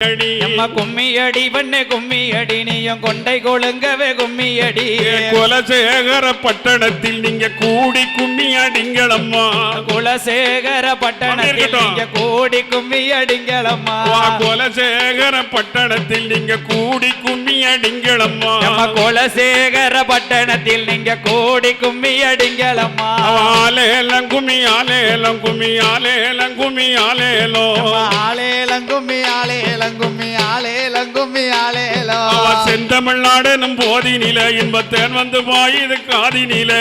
அடி எம்ம கும்மியடி பண்ணு கும்மியடி நீயும் கொண்டை கொழுங்கவே கும்மியடி. குலசேகர பட்டணத்தில் நீங்க கூடி கும்மி அடிங்களம்மா குலசேகர பட்டணத்தில். நீங்க கோடி கும்மி அடிங்களம்மா குலசேகர பட்டணத்தில் நீங்க கூடி கும்மி அடிங்களம்மா நம்ம குலசேகர பட்டணத்தில் நீங்க கோடி கும்மி அடிங்களம்மா ஆலேலம் கும்மி ஆலேலம் கும்மி ஆலேலம் கும்மி ஆலேலோ ஆளேலங்கும்மி அவ செந்தமிழ்நாடனும் போதினில இன்பத்தேன் வந்து பாயுது காதினில.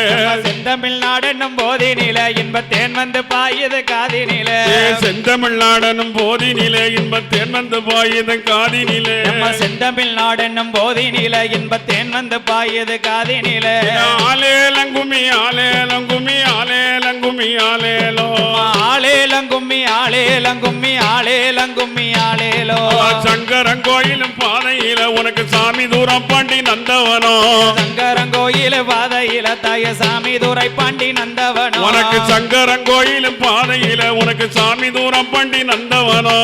செந்தமிழ்நாடு என்னும் போதினில இன்பத்தேன் வந்து பாயுது காதினில. ஏ செந்தமிழ்நாடனும் போதினில இன்பத்தேன் வந்து பாயுது காதினில. நம்ம செந்தமிழ்நாடு என்னும் போதினில இன்பத்தேன் வந்து பாயுது காதினில. ஆலேலங்குமி ஆலேலங்குமி ஆலேலங்குமி ஆலேலோ ஆளேலங்கும்மி ஆளேலங்கும்மி ஆளேலங்கும்மி ஆளேலோ சங்கரன் கோயிலும் பாதையில உனக்கு சாமி தூரம் பாண்டி நந்தவனோ? சங்கரங்கோயில பாதையில தாய சாமி துரை பாண்டி நந்தவனோ? உனக்கு சங்கரன் கோயிலும் பாதையில உனக்கு சாமி தூரம் பாண்டி நந்தவனோ?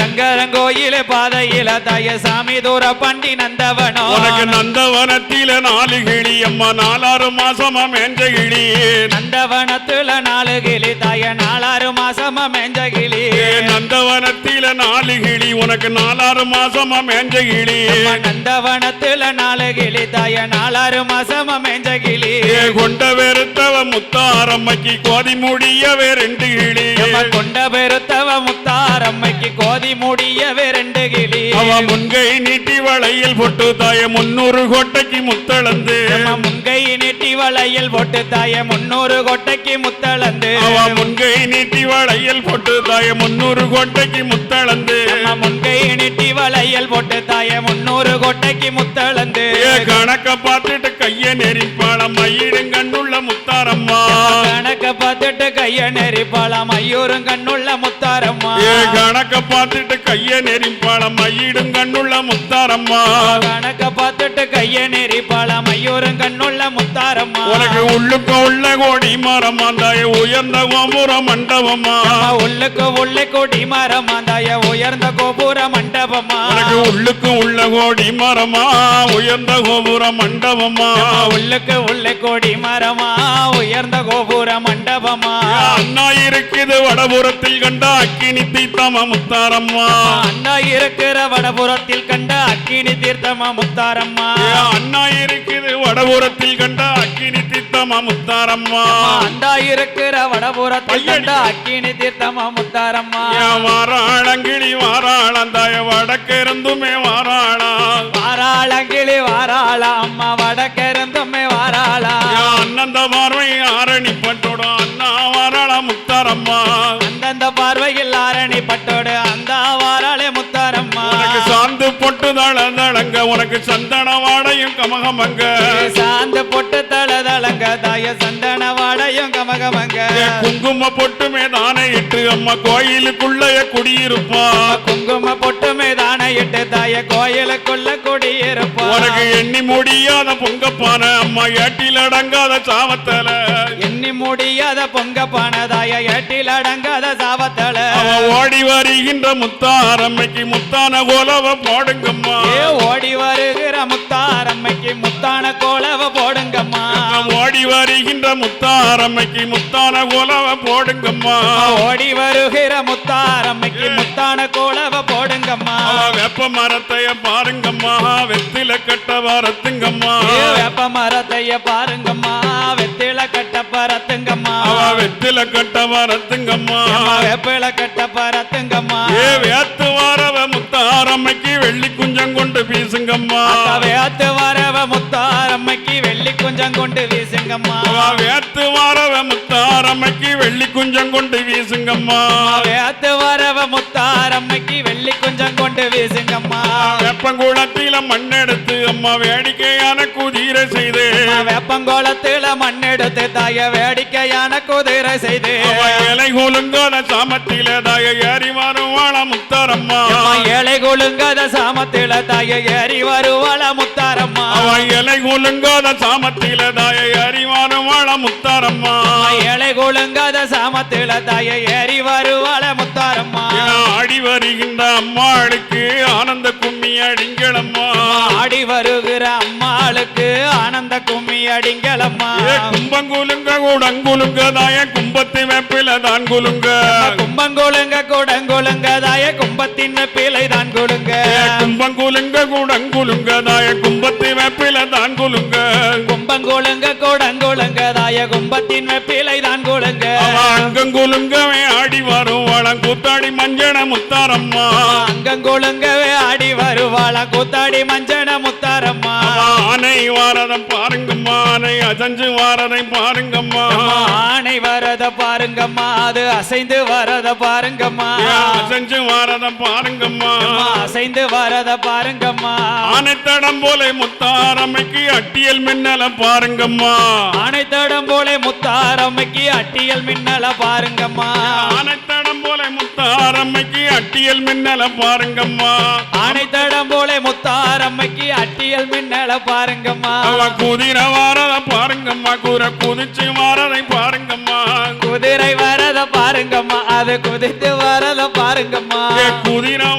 சங்கரங்கோயில பாதையில தாய சாமி துர பாண்டி நந்தவனோ? உனக்கு நந்தவனத்தில நாலு கிளி அம்மா நாலாறு மாசமா மேஞ்ச கிளி. நந்தவனத்துல நாலு கிளி தாய நாலாறு மாசமா மேஞ்ச கிளி. நந்தவனத்தில நாலு கிளி உனக்கு நாலாறு மாசமா மேஞ்ச கிளி நந்தவனத்துல நாலு கிளி தாய நாலாறு மாசமா மேஞ்ச கிளி கொண்ட வெறுத்தவ முத்தாரம்மைக்கு கோதி முடியவே ரெண்டு கிளி. கொண்ட பெருத்தவ முத்தாரம்மைக்கு கோதி முடியவே ரெண்டு கிளி. அவ முன்கை நீட்டி வளையில் பொட்டு தாய முன்னூறு கோட்டைக்கு முத்தளந்து. முன்கை நீட்டி வளையல் போட்டு தாய முன்னூறு கொட்டைக்கு முத்தளந்து. அவ முன்கை நீட்டி வளையில் பொட்டு தாய முன்னூறு கோட்டைக்கு முத்தளந்து. முன்கை நீட்டி வளையல் போட்டு தாய முன்னூறு கொட்டைக்கு முத்தளந்து. கணக்க பார்த்துட்டு கைய நெறிப்பாளம் மயிடும் கண்ணுள்ள முத்தாரம்மா. கணக்க பார்த்துட்டு கைய நெறிப்பாளாம் ஐயூரும் கண்ணுள்ள கணக்க பார்த்துட்டு கைய நெறிப்பாளம் மயிடும் கண்ணுள்ள முத்தாரம்மா. கணக்க பார்த்துட்டு கைய நெறிப்பாளாம் ஐயூரும் கண்ணுள்ள முத்தாரம்மா. உனக்கு உள்ளுக்கு உள்ள கோடி மரமா தாய உயர்ந்த கோபுர மண்டபமா உள்ளுக்கு உள்ளே கொடி மரமா தாய உயர்ந்த கோபுர மண்டபமா உனக்கு உள்ளுக்கு உள்ள கோடி மரமா உயர்ந்த கோபுர மண்டபமா உள்ளுக்கு உள்ளே கொடி மரமா உயர்ந்த கோபுர மண்டபமா அண்ணா இருக்குது வடபுறத்தில் கண்ட அக்கினி தீத்தம முத்தாரம்மா அண்ணா இருக்கிற வடபுறத்தில் கண்ட அக்கினி தீர்த்தமா முத்தாரம்மா அண்ணா இருக்குது வடபுறத்தில் கண்ட அக்கினி தீத்தம முத்தாரம்மா அண்டா இருக்கிற வடபுறத்தில் கண்ட அக்கினி தீர்த்தமா முத்தாரம்மா வாராளங்கிளி வாராளந்தாய வடக்கிருந்துமே வாராளா. வாராளங்கிளி வாராளா அம்மா வடக்கிருந்துமே வாராளா. அண்ணந்த பார்வை ஆரணி பட்டோட அண்ணா வாராளா முத்தாரம்மா உனக்கு சந்தன வாடையும் கமகமங்க சாந்து பொட்டு தளதளங்க தாய சந்தன வாடையும் கமகமங்க குங்கும பொட்டுமே தானே இட்டு அம்மா கோயிலுக்குள்ளே குடியிருப்பா குங்கும பொட்டுமே தானே இட்டு தாய கோயிலுக்குள்ள குடியிருப்பா உனக்கு எண்ணி முடியாத பொங்கப்பான அம்மா ஏட்டில் அடங்காத சாவத்தல. எண்ணி முடியாத பொங்க பானதாய ஏட்டில் அடங்காத சாவத்தல. ஓடி வருகின்ற முத்தாரம்மைக்கு முத்தான கோலவ போடுங்கம்மா. ஏ ஓடி வருகிற முத்தாரம்மைக்கு முத்தான கோலவ போடுங்கம்மா. ஓடி வருகின்ற முத்தாரம்மைக்கு முத்தான கோலவ போடுங்கம்மா. ஓடி வருகிற முத்தாரம்மைக்கு முத்தான கோலவ போடுங்கம்மா. வெப்ப மரத்தைய பாருங்கம்மா. வெத்தில கட்ட வரத்துங்கம்மா. வேப்ப மரத்தைய பாருங்கம்மா. கட்ட பரத்துங்கம்மா. அவ வெத்தில கட்ட வரத்துங்கம்மா அம்மா வேப்பில கட்ட பரத்துங்கம்மா. ஏ வேத்து வாரவ முத்தாரம்மைக்கு வெள்ளி குஞ்சம் கொண்டு பீசுங்கம்மா அக்கா வேத்து வரவ முத்தாரம்மைக்கு வெள்ளி கொஞ்சம் கொண்டு வீசுங்கம்மா. அவ வேத்து வாரவ முத்தாரம்மைக்கு வெள்ளி குஞ்சம் கொண்டு வீசுங்கம்மா. வேத்து வரவ முத்தாரம்மைக்கு வெள்ளி கொஞ்சம் கொண்டு வீசுங்கம்மா. வெப்பங்குளத்தில மண்ணெடுத்து அம்மா வேடிக்கையான குதிரை செய்து. அம்மா வேப்பங்கோலத்துல மண்ணெடுத்து தாய வேடிக்கையான குதிரை செய்து. இலை குலுங்காத சாமத்தில தாய ஏறி வருவாள முத்தாரம்மா. ஏழை கொழுங்கத சாமத்தில தாய ஏறி வருவாள முத்தாரம்மா. இலை குலுங்காத சாமத்தில தாய ஏறி வருவாள முத்தாரம்மா. ஏழை கொழுங்கத சாமத்தில தாய ஏறி வருவாள முத்தாரம்மா ஆடி வருகின்ற அம்மாளுக்கு ஆனந்த கும்மி அடிங்களம்மா. ஆடி வருகிற அம்மாளுக்கு ஆனந்த கும்மி அடிங்களம்மா. கும்பங்குலுங்க கூடங்குலுங்க தாய கும்பத்து வேப்பில தான் குலுங்க. கும்பங்கோலுங்க கூடங்கோலுங்க தாய கும்பத்தின் தான் கொடுங்க ஏ கும்பங்குலுங்க கூடங்குலுங்க தாய கும்பத்து வேப்பில தான் குலுங்க. கும்பங்கோலுங்க கூடங்கோலுங்க தாய கும்பத்தின் பிள்ளை தான் அவன் அங்கங்குலுங்கவே ஆடி வரும் வளம் கூத்தாடி மஞ்சன முத்தாரம்மா. அங்கங்கொழுங்கவே ஆடி வருவாள கூத்தாடி மஞ்சன முத்தாரம்மா. ஆனை வாரதம் பாருங்கம்மா ஆனை அசஞ்சு வாரதை பாருங்கம்மா. ஆணை வரத பாருங்கம்மா அது அசைந்து வரத பாருங்கம்மா. அசஞ்சு வாரதம் பாருங்கம்மா. அசைந்து வரத பாருங்கம்மா. ஆனைத்தடம் போல முத்தாரம்மைக்கு அட்டியல் மின்னல பாருங்கம்மா. ஆணைத்தடம் போல முத்தாரம்மைக்கு அட்டியல் மின்னல பாருங்கம்மா. ஆனைத்தடம் போல முத்தாரம்மைக்கு அட்டியல் மின்னல பாருங்கம்மா. ஆணைத்தடம் போல முத்தாரம்மைக்கு அட்டியல் மின்னல பாருங்கம்மா. அவ குதிரை வாரத பாருங்கம்மா கூற குதிச்சு வாரதை பாருங்கம்மா. குதிரை வரத பாருங்கம்மா அது குதித்து வரத பாருங்கம்மா. குதிரை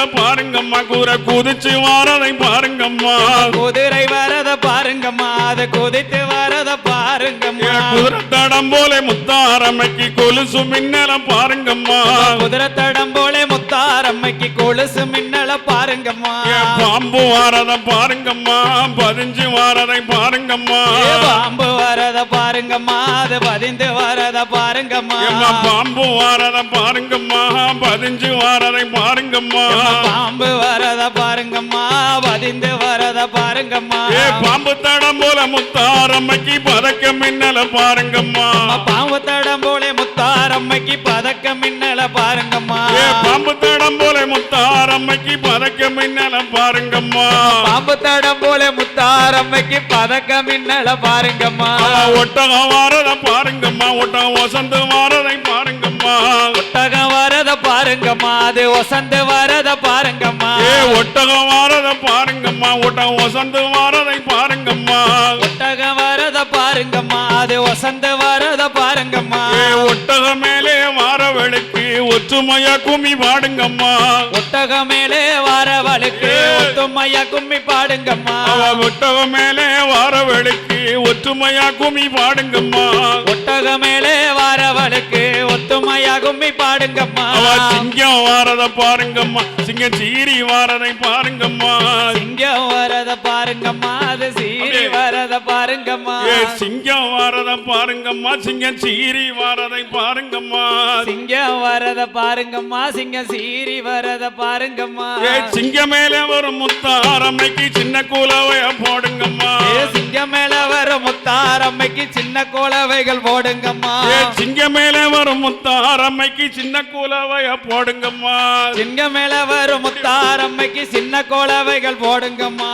வாரத பாருங்கம்மா கூற குதிச்சு வாரதை பாருங்கம்மா. குதிரை வரத பாருங்கம்மா அது குதித்து வரத பாருங்கம்மா. குதிரை தடம் போல முத்தாரம்மைக்கு கொலுசு மின்னல பாருங்கம்மா. குதிரை தடம் போல முத்தாரம்மைக்கு கொலுசு மின்னல பாருங்கம்மா. பாம்பு வாரத பாருங்கம்மா பதிஞ்சு வாரதை பாருங்கம்மா. பாம்பு வரத பாருங்கம்மா அது பதிந்து வரத பாருங்கம்மா. பாம்பு வாரத பாருங்கம்மா பதிஞ்சு வாரதை பாருங்கம்மா. பாம்பு வரத பாருங்கம்மா பதிந்து வரத பாருங்கம்மா. ஏ பாம்பு தடம் போல முத்தாரம்மைக்கு பதக்க மின்னல பாருங்கம்மா. பாம்பு தடம் போல முத்தாரம்மைக்கு பதக்க மின்னல பாருங்கம்மா. ஏ பாம்பு தடம் போல முத்தாரம்மைக்கு பதக்க மின்னல பாருங்கம்மா. பாம்பு தடம் போல முத்தாரம்மைக்கு பதக்க மின்னல பாருங்கம்மா. ஒட்டகம் வாரத பாருங்கம்மா ஒட்டகம் வசந்து வாரதை பாருங்கம்மா ஒட்டகம் வரத பாருங்கம்மா. அது வசந்து வரத பாருங்கம்மா. ஏ ஒட்டகம் வாரத பாருங்கம்மா. ஒட்டகம் வசந்து வாரதை பாருங்கம்மா. ஒட்டகம் வரத பாருங்கம்மா. அது வசந்த வரத பாருங்கம்மா. ஏ ஒட்டகம் மேலே வாரவளுக்கு ஒற்றுமையா கும்மி பாடுங்கம்மா. ஒட்டகம் மேலே வரவளுக்கு ஒத்துமையா கும்மி பாடுங்கம்மா. ஒட்டகம் மேலே வாரவளுக்கு ஒற்றுமையா கும்மி பாடுங்கம்மா. ஒட்டகம் மேலே வரவளுக்கு கும்மி பாடுங்கம்மா. சிங்கம் வாரத பாருங்கம்மா. சிங்கம் சீரி வாரதை பாருங்கம்மா. சிங்கம் வரத பாருங்கம்மா அது சீரி வரத பாருங்கம்மா. சிங்கம் வாரத பாருங்கம்மா சிங்கம் சீரி வாரதை பாருங்கம்மா. சிங்கம் வரத பாருங்கம்மா சிங்கம் சீரி வரத பாருங்கம்மா. சிங்கம் மேலே வரும் முத்தாரம்மைக்கு சின்ன கூலவைய போடுங்கம்மா. சிங்கம் மேல வர முத்தாரம்மைக்கு சின்ன கோலவைகள் போடுங்கம்மா. ஏ சிங்கம் மேலே வரும் முத்தாரம்மைக்கு சின்ன கூலவைய போடுங்கம்மா. சிங்கம் மேல வர முத்தாரம்மைக்கு சின்ன கோலவைகள் போடுங்கம்மா.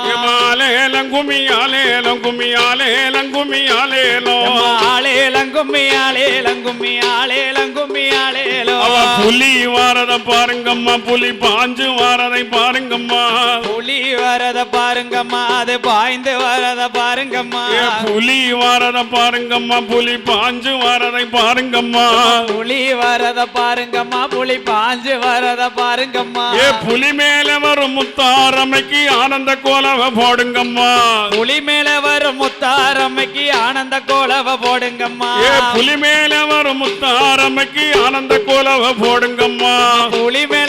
ஆலேலம் குமி ஆலேலம் குமி ஆலேலம் குமி ஆலேலம் ஆளேலங்கும்மி ஆளேலங்கும்மி ஆளேலங்கும்மி ஆளேலோ அவ புலி வாரத பாருங்கம்மா புலி பாஞ்சு வாரதை பாருங்கம்மா. புலி வரத பாருங்கம்மா அது பாய்ந்து வரத பாருங்கம்மா. புலி வாரத பாருங்கம்மா புலி பாஞ்சு வாரதை பாருங்கம்மா. புலி வரத பாருங்கம்மா புலி பாஞ்சு வரத பாருங்கம்மா. ஏ புலி மேல வரும் முத்தாரமைக்கு ஆனந்த கோலவ போடுங்கம்மா. புலி மேல வரும் முத்தாரம்மைக்கு ஆனந்த கோலவ போடுங்கம்மா. ஏ புலி மேல வரும் முத்தாரமைக்கு ஆனந்த கோலவ போடுங்கம்மா. புலி மேல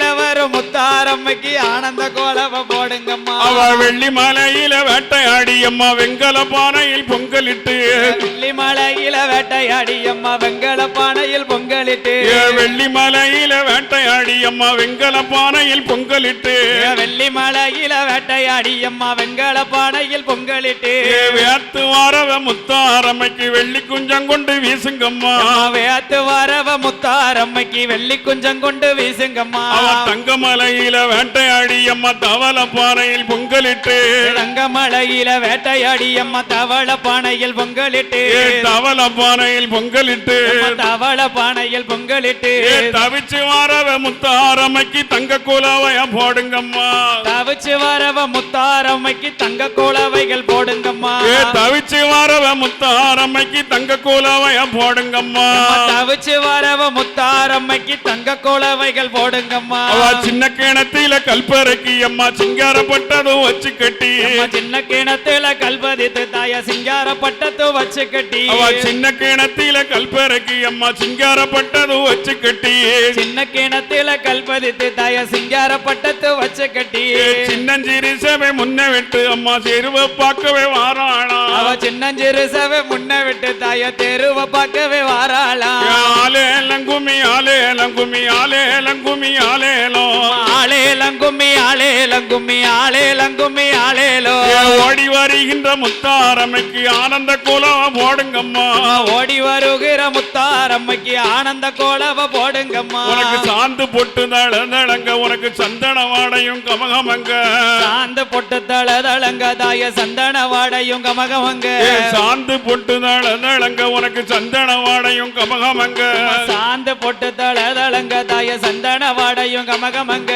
முத்தாரம்மைக்கு ஆனந்த கோலவ போடுங்கம்மா. அவ வெள்ளி மலையில வேட்டையாடியம்மா வெங்கல பானையில் பொங்கலிட்டு. வெள்ளி மலையில வேட்டையாடி அம்மா வெங்கல பானையில் பொங்கலிட்டு. வெள்ளி மலையில வேட்டையாடியம்மா வெங்கல பானையில் பொங்கலிட்டு. வெள்ளி மலையில வேட்டையாடி அம்மா வெங்கல பானையில் பொங்கலிட்டு வேத்து வாரவ முத்தாரமைக்கு வெள்ளி குஞ்சம் கொண்டு வீசுங்கம்மா. வேத்து வரவ முத்தாரம்மைக்கு வெள்ளி குஞ்சம் கொண்டு வீசுங்கம்மா. அவ தங்க தங்கமலையில வேட்டையாடி அம்மா தவள பாறையில் பொங்கலிட்டு. தங்கமலையில வேட்டையாடி அம்மா தவள பானையில் பொங்கலிட்டு. தவள பாறையில் பொங்கலிட்டு. தவள பானையில் பொங்கலிட்டு. தவிச்சு வாரவ முத்தாரமைக்கு தங்க குலவைய போடுங்கம்மா. தவிச்சு வரவ முத்தாரம்மைக்கு தங்க கோலவைகள் போடுங்கம்மா தவிச்சு வாரவ முத்தாரமைக்கு தங்க குலவைய போடுங்கம்மா தவிச்சு வரவ முத்தாரம்மைக்கு தங்க கோலவைகள் போடுங்கம்மா சின்ன கிணத்தில கல்பறைக்கு அம்மா சிங்காரப்பட்டதும் வச்சு கட்டி. சின்ன கிணத்துல கல்பதித்து தாய சிங்கார பட்டத்து வச்சு கட்டி. அவ சின்ன கிணத்தில கல்பறைக்கு அம்மா சிங்காரப்பட்டதும் வச்சு கட்டி. சின்ன கிணத்துல கல்பதித்து தாய சிங்கார பட்டத்து வச்சு கட்டி. சின்னஞ்சிறு சபை முன்ன விட்டு அம்மா செருவ பார்க்கவே வாராளா. அவ சின்னஞ்சிறு சவை முன்ன விட்டு தாய தெருவ பார்க்கவே வாராளா. ஆலேலங்குமி ஆலேலங்குமி ஆலேலங்குமி ஆலேலோ ஆளேலங்கும்மி ஆளேலங்கும்மி ஆளேலங்கும்மி ஆளேலோ. ஏ ஓடி வருகின்ற முத்தாரமைக்கு ஆனந்த குலம் போடுங்கம்மா. ஓடி வருகிற முத்தாரம்மைக்கு ஆனந்த கோலவ போடுங்கம்மா. உனக்கு சாந்து பொட்டு தளங்க உனக்கு சந்தன வாடையும் கமகமங்க. சாந்து பொட்டு தள தளங்க தாய சந்தன வாடையும் கமகமங்க சாந்து பொட்டு தளங்க உனக்கு சந்தன வாடையும் கமகமங்க. சாந்து பொட்டு தள தளங்க தாய சந்தன வாடையும் கமகமங்க.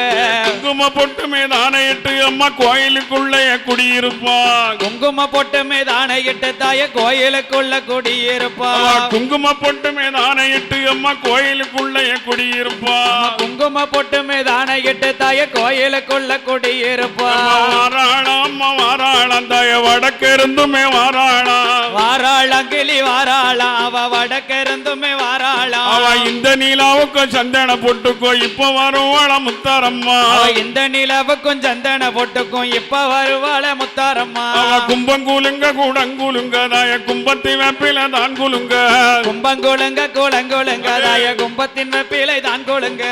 குங்கும பொட்டு மீதானையிட்டு அம்மா கோயிலுக்குள்ளே குடியிருப்பா. குங்கும பொட்டு மீதான இட்டு தாய கோயிலுக்குள்ள குடியிருப்பா. குங்கும பொட்டு மீதானையிட்டு அம்மா கோயிலுக்குள்ளே குடியிருப்பா. குங்கும பொட்டு மீதான இட்டு தாய கோயிலுக்குள்ள குடியிருப்பா. அம்மா வாராளா அம்மா வாராளாம் தாய வடக்கிருந்துமே வாராளா. வாராளாம் கிளி வாராளாம் அவ வடக்கிருந்துமே வாராளாம் அவ இந்த நீலாவுக்கும் சந்தன பொட்டுக்கோ இப்ப வருவாள முத்தாரம்மா. இந்த நிலவுக்கும் சந்தன பொட்டுக்கும் இப்ப வருவாள முத்தாரம்மா. அவ கும்பங்கூலுங்க கூடங்கூலுங்க தாய கும்பத்தி வேப்பில தான் குலுங்க. கும்பங்குளுங்க குளங்குளுங்க தாய கும்பத்தின் வெப்பிலை தான் கொழுங்க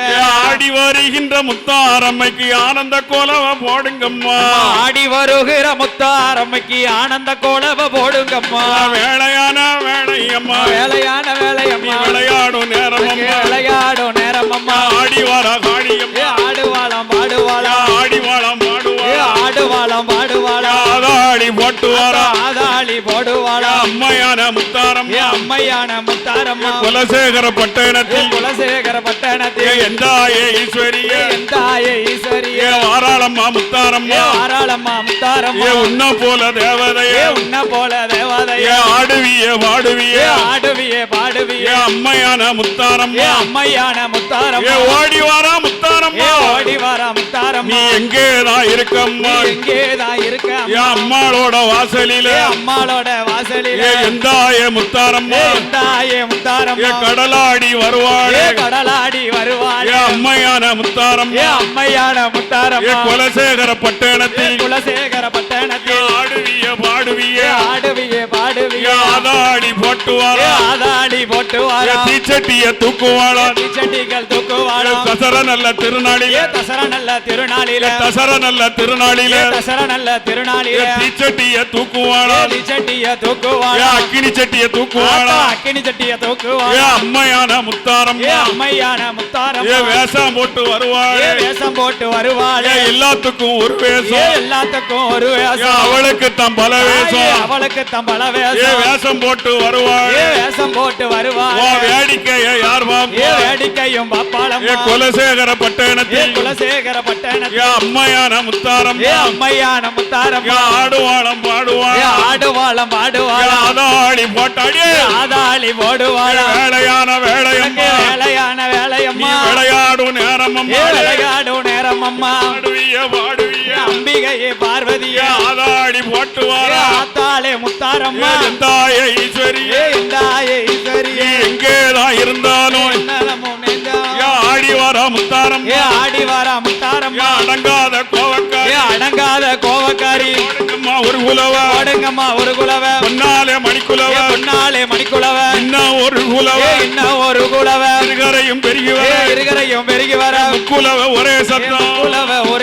ஆடி வருகின்ற முத்தாரம்மைக்கு ஆனந்த கோலவ போடுங்கம்மா. ஆடி வருகிற முத்தாரம்மைக்கு ஆனந்த கோலவ போடுங்கம்மா. வேலையான வேலையம்மா வேலையான வேலையம்மா விளையாடும் நேரம் அம்மா. விளையாடும் நேரம் அம்மா. ஆடி ஏ காடியம்மா ஆடுவாளாம் பாடுவாளாம் ஆடி வாழம். ஆதாளி போடுவாளாம் அம்மையான ஏ முத்தாரம்மா அம்மையான முத்தாரம்மா. குலசேகர பட்டணத்தில். குலசேகர பட்டணத்தில். எந்தாயே ஈஸ்வரிய. எந்தாய ஈஸ்வரிய. வாராளம்மா முத்தாரம்மா. ஆராளம்மா ஏ முத்தாரம்மா. உன்ன போல தேவதைய. உன்ன போல தேவதையா. ஆடுவிய வாடுவிய ஆடுவியே பாடுவியே. அம்மையான முத்தாரம்மா. அம்மையான ஏ முத்தாரம்மா. ஓடி வாரா முத்தாரம்மா ஓடி வாரா நீ முத்தாரம்மா எங்கேதான் இருக்கம்மா நீ இருக்க ஏ அம்மாளோட வாசலில. அம்மாளோட வாசலில. எந்தாய முத்தாரம்மா? தாயே முத்தாரம்மா? கடலாடி வருவாளே. கடலாடி வருவாள். அம்மையான முத்தாரம்மா. அம்மையான முத்தாரம்மா. குலசேகர பட்டணத்தில். குலசேகர பட்டணத்தில். ஆடுவிய பாடுவிய. ஆடுவியே ஆதாடி போட்டு ஏ வாரா ஆதாடி போட்டு ஏ வாரா தீச்சட்டிய தூக்குவாளா ஏ தூக்குவாளா தசர நல்ல திருநாளில. தசர நல்ல திருநாளில. தசர நல்ல திருநாளில. தசர நல்ல திருநாளில. தீச்சட்டிய தூக்குவாளா ஏ சட்டிய ஏ தூக்குவாளா அக்கினி சட்டிய தூக்குவாளா அக்கினி சட்டிய தூக்குவாளா அம்மையான ஏ முத்தாரம்மா அம்மையான ஏ முத்தாரம்மா வேஷம் போட்டு வருவாளே. வேஷம் போட்டு வருவாளே. எல்லாத்துக்கும் ஒரு வேஷம். எல்லாத்துக்கும் ஒரு வேஷம். அவளுக்கு தான் பல வேஷம். அவளுக்கு தம்பள ஏ வேஷம் வேஷம் போட்டு ஏ வருவாளே வேஷம் போட்டு ஓ வருவாளே வேடிக்கைய யார் ஏ பாப்பா வேடிக்கையும் ஏ பாப்பாளம்மா குலசேகர ஏ பட்டணத்தில். குலசேகர ஏ பட்டணத்தில் அம்மையான ஏ அம்மையான ஏ முத்தாரம்மா ஆடுவாளம் ஏ பாடுவாளா ஆடுவாளம் ஏ பாடுவாளம் அதாடி போட்டாடியே ஏ ஆதாளி போடுவாளம் வேலையான வேலையம்மா வேலையான வேலையம்மா விளையாடும் நேரம் ஏ அம்மா விளையாடும் அம்மா. ஏ அம்பிகையே பார்வதியே. ஆதாடி போட்டு ஏ வாரா ஆத்தாளே முத்தாரம்மா. தாய ஈஸ்வரிய? இந்தாயே ஈஸ்வரியே? எங்கேதான் இருந்தாலும் ஆடி வர முத்தாரம் ஏ ஆடி வாரா ஏ முத்தாரம்மா அடங்காத கோவக்காரி? அடங்காத கோவக்காரி? ஒரு குலவ ஓடுங்கம்மா ஒரு குலவ. பொன்னாலே மணிக்குலவ. பொன்னாலே மணிக்குலவ? இன்னும் ஒரு குலவ. இன்னும் ஒரு குலவ? பெருகி வர. இருகரையும் பெருகி வர? முக்குலவ ஒரே சத்தம்.